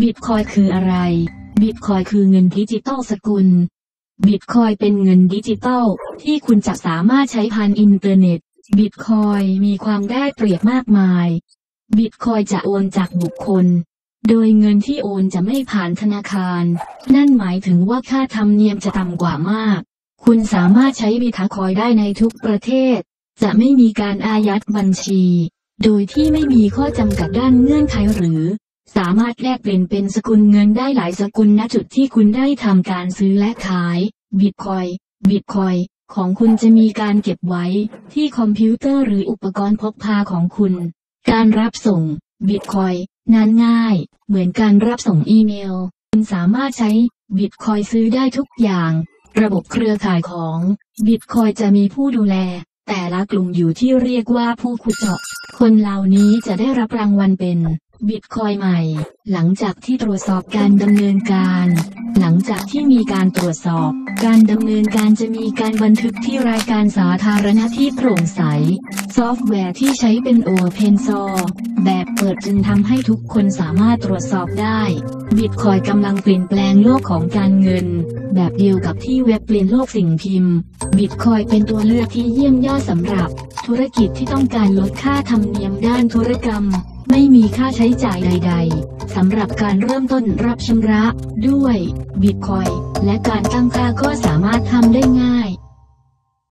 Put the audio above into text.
บิตคอยคืออะไร บิตคอยคือเงินดิจิตอลสกุล บิตคอยเป็นเงินดิจิตอลที่คุณจะสามารถใช้ผ่านอินเทอร์เน็ต บิตคอยมีความได้เปรียบมากมาย บิตคอยจะโอนจากบุคคล โดยเงินที่โอนจะไม่ผ่านธนาคาร นั่นหมายถึงว่าค่าธรรมเนียมจะต่ำกว่ามาก คุณสามารถใช้บิตคอยได้ในทุกประเทศ จะไม่มีการอายัดบัญชี โดยที่ไม่มีข้อจำกัดด้านเงื่อนไขหรือ สามารถแลกเปลี่ยนเป็นสกุลเงินได้หลายสกุลณจุดที่คุณได้ทำการซื้อและขาย บิตคอย บิตคอย ของคุณจะมีการเก็บไว้ ที่คอมพิวเตอร์หรืออุปกรณ์พกพาของคุณ การรับส่ง บิตคอยนั้นง่าย เหมือนการรับส่งอีเมล คุณสามารถใช้ บิตคอยซื้อได้ทุกอย่าง ระบบเครือข่ายของ บิตคอยจะมีผู้ดูแล แต่ละกลุ่มอยู่ที่เรียกว่าผู้ขุดเจาะ คนเหล่านี้จะได้รับรางวัลเป็นบิตคอยใหม่ หลังจากที่ตรวจสอบการดำเนินการ หลังจากที่มีการตรวจสอบ การดำเนินการจะมีการบันทึกที่รายการสาธารณะที่โปร่งใส ซอฟต์แวร์ที่ใช้เป็น Open Source แบบเปิดจึงทำให้ทุกคนสามารถตรวจสอบได้บิตคอยกำลังเปลี่ยนแปลงโลกของการเงิน แบบเดียวกับที่เว็บเปลี่ยนโลกสิ่งพิมพ์บิตคอยเป็นตัวเลือกที่เยี่ยมยอดสำหรับ ธุรกิจที่ต้องการลดค่าธรรมเนียมด้านธุรกรรม ไม่มีค่าใช้จ่ายใด ๆ สำหรับการเริ่มต้นรับชำระด้วยบิตคอยและการตั้งค่าก็สามารถทำได้ง่าย